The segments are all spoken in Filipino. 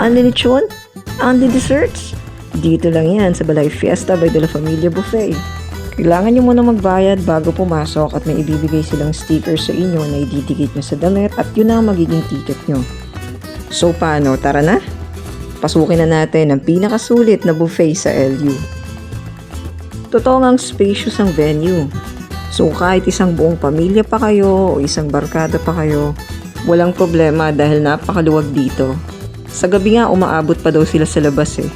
Anli lechon? Anli desserts? Dito lang yan sa Balay Fiesta by De La Familia Buffet. Kailangan nyo muna magbayad bago pumasok at may ibibigay silang sticker sa inyo na ididikit nyo sa damit at yun na ang magiging ticket nyo. So paano, tara na? Pasukin na natin ang pinakasulit na buffet sa LU. Totoo ngang spacious ang venue. So kahit isang buong pamilya pa kayo o isang barkada pa kayo, walang problema dahil napakaluwag dito. Sa gabi nga umaabot pa daw sila sa labas eh.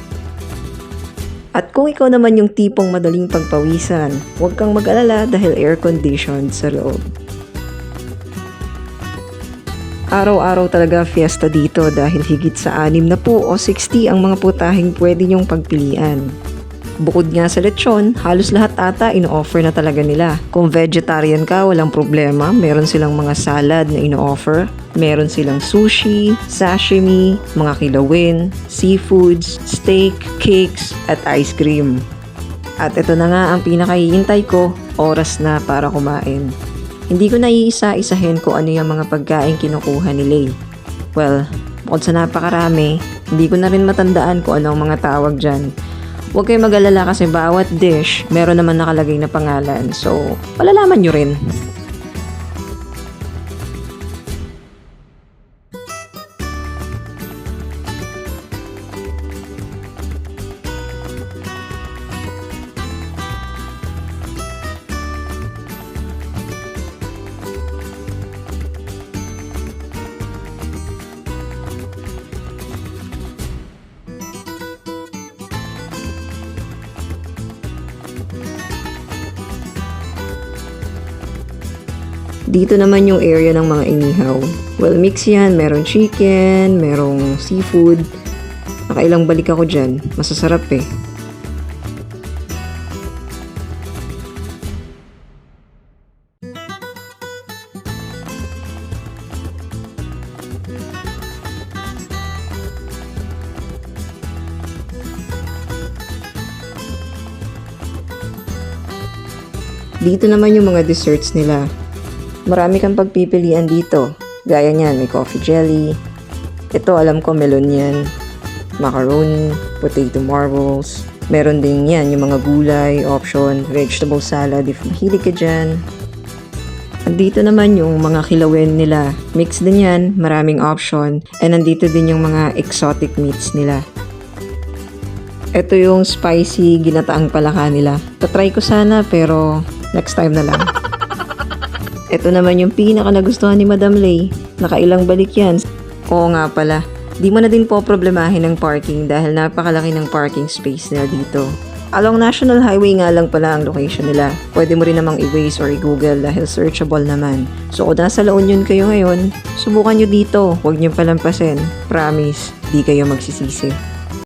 At kung ikaw naman yung tipong madaling pagpawisan, huwag kang mag-alala dahil air-conditioned sa loob. Araw-araw talaga fiesta dito dahil higit sa anim na po o 60 ang mga putahing pwede nyong pagpilian. Bukod nga sa lechon, halos lahat ata ino-offer na talaga nila. Kung vegetarian ka, walang problema. Meron silang mga salad na ino-offer. Meron silang sushi, sashimi, mga kilawin, seafoods, steak, cakes, at ice cream. At ito na nga ang pinakahihintay ko, oras na para kumain. Hindi ko na iisa-isahin kung ano yung mga pagkain kinukuha ni Lay. Well, bukod sa napakarami, hindi ko na rin matandaan kung ano ang mga tawag dyan. Huwag kayong mag-alala kasi bawat dish, meron naman nakalagay na pangalan. So, malalaman nyo rin. Dito naman yung area ng mga inihaw. Well, mix yan. Meron chicken, merong seafood. Nakailang balik ako dyan. Masasarap eh. Dito naman yung mga desserts nila. Marami kang pagpipilian dito. Gaya niyan, may coffee jelly. Ito alam ko melon yan. Macaroni, potato marbles. Meron din yan, yung mga gulay, option, vegetable salad if mahilig ka dyan. At dito naman yung mga kilawin nila. Mix din yan, maraming option. And nandito din yung mga exotic meats nila. Ito yung spicy ginataang palaka nila. Tatry ko sana pero next time na lang. Ito naman yung pinaka nagustuhan ni Madam Lay. Nakailang balik yan. Oo nga pala. Di mo na din po problemahin ng parking dahil napakalaki ng parking space nila dito. Along National Highway nga lang pala ang location nila. Pwede mo rin namang i-Waze or i-Google dahil searchable naman. So kung nasa La Union kayo ngayon, subukan nyo dito. Huwag nyo palampasin. Promise, di kayo magsisisi.